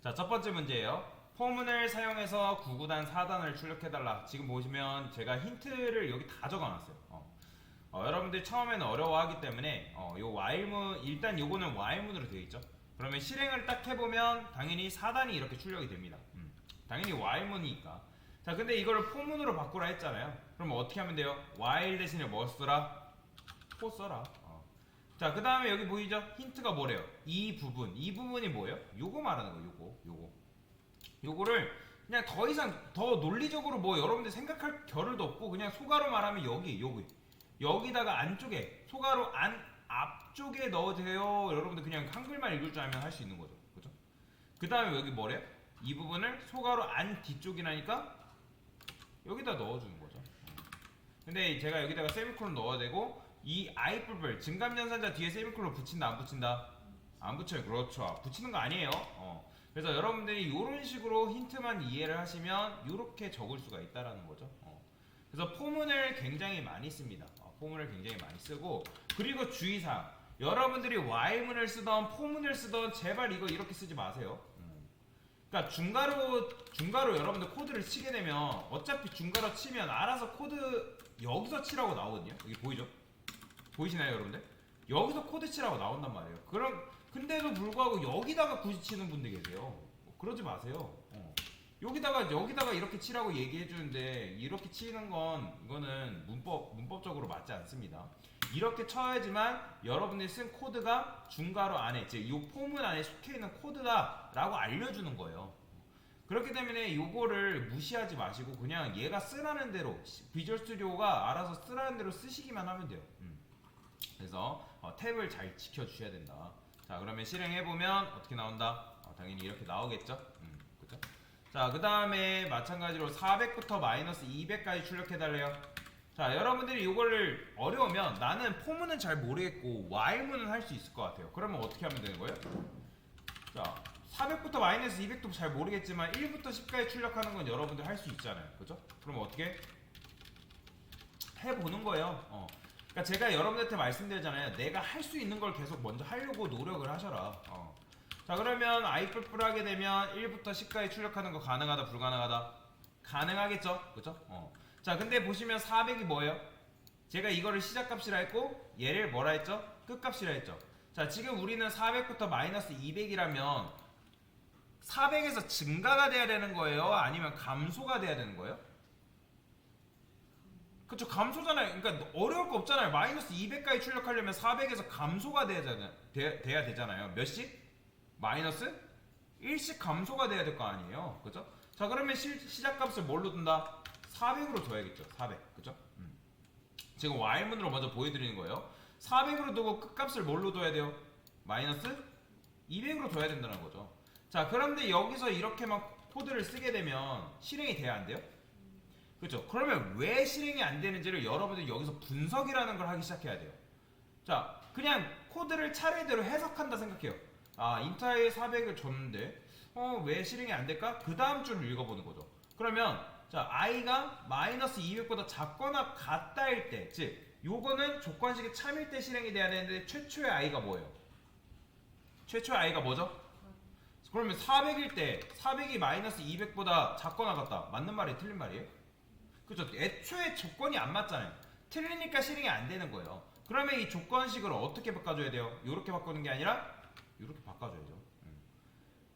자, 첫 번째 문제예요. 포문을 사용해서 9구단 4단을 출력해달라. 지금 보시면 제가 힌트를 여기 다 적어놨어요. 어. 어, 여러분들 처음에는 어려워하기 때문에 어, 요 while문 일단 요거는 while문으로 되어 있죠. 그러면 실행을 딱 해보면 당연히 4단이 이렇게 출력이 됩니다. 음, 당연히 while문이니까. 자, 근데 이거를 포문으로 바꾸라 했잖아요. 그럼 어떻게 하면 돼요? while 대신에 뭐 써라? 포 써라. 어. 자, 그 다음에 여기 보이죠? 힌트가 뭐래요? 이 부분. 이 부분이 뭐예요? 요거 말하는 거예요. 요거. 요거. 요거를 그냥 더 이상 더 논리적으로 뭐 여러분들 생각할 겨를도 없고 그냥 소가로 말하면 여기, 여기. 여기다가 안쪽에, 소가로 안, 앞쪽에 넣어주세요. 여러분들 그냥 한글만 읽을 줄 알면 할 수 있는 거죠. 그죠? 그 다음에 여기 뭐래요? 이 부분을 소가로 안 뒤쪽이라니까 여기다 넣어주는 거죠. 근데 제가 여기다가 세미콜론 넣어야 되고 이 아이뿔뿔 증감연산자 뒤에 세미콜론 붙인다 안 붙인다? 안 붙여요. 그렇죠. 붙이는 거 아니에요. 어. 그래서 여러분들이 이런 식으로 힌트만 이해를 하시면 이렇게 적을 수가 있다라는 거죠. 어. 그래서 포문을 굉장히 많이 씁니다. 어, 포문을 굉장히 많이 쓰고 그리고 주의사항 여러분들이 Y문을 쓰던 포문을 쓰던 제발 이거 이렇게 쓰지 마세요. 음. 그러니까 중가로 중가로 여러분들 코드를 치게 되면 어차피 중가로 치면 알아서 코드 여기서 치라고 나오거든요. 여기 보이죠? 보이시나요, 여러분들? 여기서 코드 치라고 나온단 말이에요. 그럼 근데도 불구하고 여기다가 굳이 치는 분들 계세요. 뭐 그러지 마세요. 어. 여기다가 여기다가 이렇게 치라고 얘기해 주는데 이렇게 치는 건 이거는 문법 문법적으로 맞지 않습니다. 이렇게 쳐야지만 여러분들이 쓴 코드가 중괄호 안에 즉 이 포문 안에 속해 있는 코드다라고 알려주는 거예요. 그렇기 때문에 요거를 무시하지 마시고 그냥 얘가 쓰라는 대로 비주얼 스튜디오가 알아서 쓰라는 대로 쓰시기만 하면 돼요. 음. 그래서 어, 탭을 잘 지켜주셔야 된다. 자 그러면 실행해 보면 어떻게 나온다? 어, 당연히 이렇게 나오겠죠. 음, 그죠? 자, 그 다음에 마찬가지로 400부터 마이너스 200까지 출력해달래요. 자, 여러분들이 이거를 어려우면 나는 포문은 잘 모르겠고 while문은 할 수 있을 것 같아요. 그러면 어떻게 하면 되는 거예요? 자, 400부터 마이너스 200도 잘 모르겠지만 1부터 10까지 출력하는 건 여러분들 할 수 있잖아요. 그죠? 그러면 어떻게? 해보는 거예요. 어. 그러니까 제가 여러분들한테 말씀드리잖아요. 내가 할 수 있는 걸 계속 먼저 하려고 노력을 하셔라. 어. 자 그러면 아이뿔뿔 하게 되면 1부터 10까지 출력하는 거 가능하다 불가능하다 가능하겠죠 그죠 어. 자 근데 보시면 400이 뭐예요 제가 이거를 시작값이라 했고 얘를 뭐라 했죠 끝값이라 했죠 자 지금 우리는 400부터 마이너스 200이라면 400에서 증가가 돼야 되는 거예요 아니면 감소가 돼야 되는 거예요 그쵸 감소잖아요 그러니까 어려울 거 없잖아요 마이너스 200까지 출력하려면 400에서 감소가 되잖아요. 돼, 돼야 되잖아요 몇씩? 마이너스 1씩 감소가 돼야 될 거 아니에요. 그죠? 자, 그러면 시, 시작값을 뭘로 둔다? 400으로 둬야겠죠. 400. 그죠? 음. 지금 Y문으로 먼저 보여드리는 거예요. 400으로 두고 끝값을 뭘로 둬야 돼요? 마이너스 200으로 둬야 된다는 거죠. 자, 그런데 여기서 이렇게 막 코드를 쓰게 되면 실행이 돼야 안 돼요? 그죠? 그러면 왜 실행이 안 되는지를 여러분들 여기서 분석이라는 걸 하기 시작해야 돼요. 자, 그냥 코드를 차례대로 해석한다 생각해요. 아, 인타에 400을 줬는데, 어, 왜 실행이 안 될까? 그 다음 줄을 읽어보는 거죠. 그러면, 자, i가 마이너스 200보다 작거나 같다일 때, 즉, 요거는 조건식이 참일 때 실행이 돼야 되는데, 최초의 i가 뭐예요? 최초의 i가 뭐죠? 그러면 400일 때, 400이 마이너스 200보다 작거나 같다. 맞는 말이에요? 틀린 말이에요? 그죠? 애초에 조건이 안 맞잖아요. 틀리니까 실행이 안 되는 거예요. 그러면 이 조건식을 어떻게 바꿔줘야 돼요? 이렇게 바꾸는 게 아니라 이렇게 바꿔줘야죠. 음.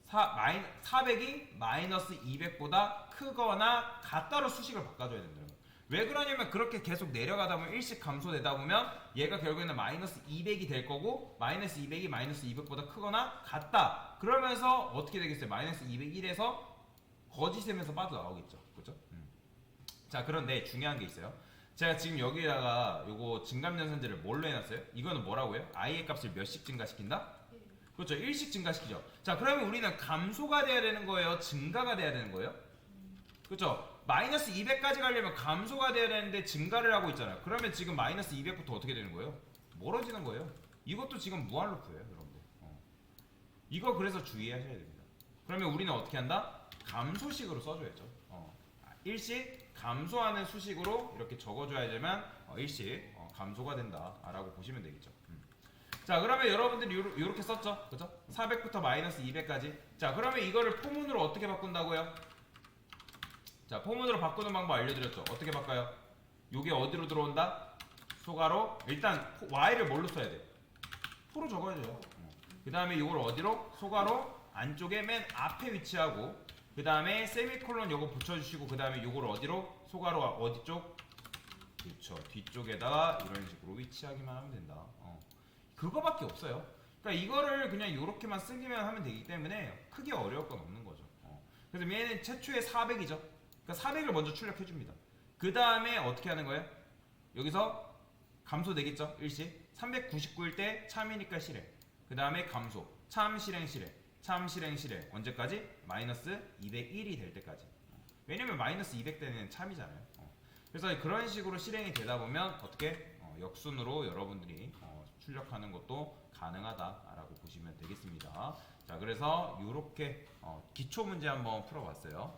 사, 마이, 400이 마이너스 200보다 크거나 같다로 수식을 바꿔줘야 된다는 거예요. 왜 그러냐면 그렇게 계속 내려가다 보면 일씩 감소되다 보면 얘가 결국에는 마이너스 200이 될 거고 마이너스 200이 마이너스 200보다 크거나 같다. 그러면서 어떻게 되겠어요? 마이너스 201에서 거짓세면서 빠져나오겠죠. 자 그런데 중요한 게 있어요. 제가 지금 여기다가 요거 증감연산제를 뭘로 해놨어요? 이거는 뭐라고요? i의 값을 몇씩 증가시킨다? 그렇죠. 일씩 증가시키죠. 자, 그러면 우리는 감소가 돼야 되는 거예요? 증가가 돼야 되는 거예요? 그렇죠. 마이너스 200까지 가려면 감소가 돼야 되는데 증가를 하고 있잖아요. 그러면 지금 마이너스 200부터 어떻게 되는 거예요? 멀어지는 거예요. 이것도 지금 무한루프예요, 여러분들. 어. 이거 그래서 주의하셔야 됩니다. 그러면 우리는 어떻게 한다? 감소식으로 써줘야죠. 어. 일씩 감소하는 수식으로 이렇게 적어줘야지만 어, 일씩 어, 감소가 된다라고 보시면 되겠죠. 음. 자 그러면 여러분들이 요렇게 썼죠? 그죠? 400부터 마이너스 200까지. 자 그러면 이거를 포문으로 어떻게 바꾼다고요? 자 포문으로 바꾸는 방법 알려드렸죠? 어떻게 바꿔요? 요게 어디로 들어온다? 소가로 일단 포- y를 뭘로 써야 돼 프로 적어야죠 그 다음에 이걸 어디로? 소가로 안쪽에 맨 앞에 위치하고 그 다음에 세미콜론 요거 붙여주시고 그 다음에 요걸 어디로? 소가로 어디 쪽? 그렇죠 뒤쪽에다가 이런 식으로 위치하기만 하면 된다. 어. 그거밖에 없어요. 그러니까 이거를 그냥 이렇게만 쓰기만 하면 되기 때문에 크게 어려울 건 없는 거죠. 어. 그래서 얘는 최초에 400이죠. 그러니까 400을 먼저 출력해 줍니다. 그 다음에 어떻게 하는 거예요? 여기서 감소 되겠죠? 일시? 399일 때 참이니까 실행 그 다음에 감소. 참 실행 실행 참 실행 실행 언제까지 마이너스 201이 될 때까지 어. 왜냐면 마이너스 200 때는 참이잖아요 어. 그래서 그런 식으로 실행이 되다 보면 어떻게 어, 역순으로 여러분들이 어, 출력하는 것도 가능하다라고 보시면 되겠습니다. 자, 그래서 이렇게 기초 문제 한번 풀어봤어요.